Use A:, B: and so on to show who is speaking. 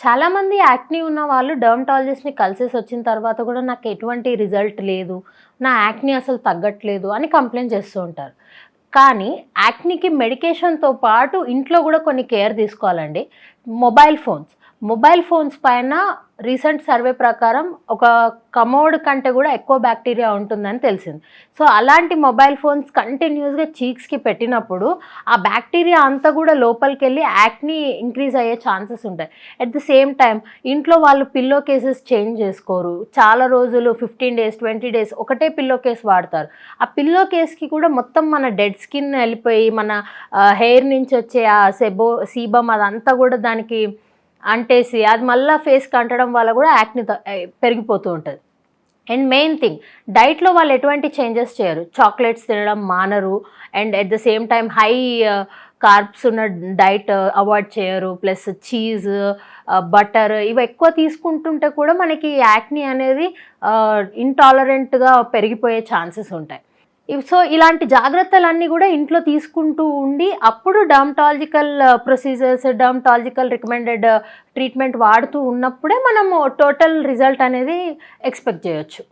A: చాలామంది యాక్ని ఉన్న వాళ్ళు డర్మటాలజిస్ట్ని కలిసేసి వచ్చిన తర్వాత కూడా నాకు ఎటువంటి రిజల్ట్ లేదు నా యాక్ని అసలు తగ్గట్లేదు అని కంప్లైంట్ చేస్తూ ఉంటారు. కానీ యాక్నికి మెడికేషన్తో పాటు ఇంట్లో కూడా కొన్ని కేర్ తీసుకోవాలండి. Mobile phones. మొబైల్ ఫోన్స్ పైన రీసెంట్ సర్వే ప్రకారం ఒక కమోడ్ కంటే కూడా ఎక్కువ బ్యాక్టీరియా ఉంటుందని తెలిసింది. సో అలాంటి మొబైల్ ఫోన్స్ కంటిన్యూస్గా చీక్స్కి పెట్టినప్పుడు ఆ బ్యాక్టీరియా అంతా కూడా లోపలికి వెళ్ళి యాక్ని ఇంక్రీజ్ అయ్యే ఛాన్సెస్ ఉంటాయి. అట్ ద సేమ్ టైం ఇంట్లో వాళ్ళు పిల్లో కేసెస్ చేంజ్ చేసుకోరు. చాలా రోజులు ఫిఫ్టీన్ డేస్ ట్వంటీ డేస్ ఒకటే పిల్లో కేస్ వాడతారు. ఆ పిల్లో కేస్కి కూడా మొత్తం మన డెడ్ స్కిన్ వెళ్ళిపోయి మన హెయిర్ నుంచి వచ్చే ఆ సెబో సీబమ్ అదంతా కూడా దానికి అంటేసి అది మళ్ళీ ఫేస్కి అంటడం వల్ల కూడా యాక్ని త- పెరిగిపోతూ ఉంటుంది. అండ్ మెయిన్ థింగ్ డైట్లో వాళ్ళు ఎటువంటి చేంజెస్ చేయరు. చాక్లెట్స్ తినడం మానరు. And at the same time high carbs ఉన్న డైట్ అవాయిడ్ చేయరు. ప్లస్ చీజ్ బటర్ ఇవి ఎక్కువ తీసుకుంటుంటే కూడా మనకి యాక్ని అనేది ఇంటాలరెంట్గా పెరిగిపోయే ఛాన్సెస్ ఉంటాయి. సో ఇలాంటి జాగ్రత్తలన్నీ కూడా ఇంట్లో తీసుకుంటూ ఉండి అప్పుడు dermatological procedures dermatological recommended treatment వాడుతూ ఉన్నప్పుడే మనము టోటల్ రిజల్ట్ అనేది ఎక్స్పెక్ట్ చేయొచ్చు.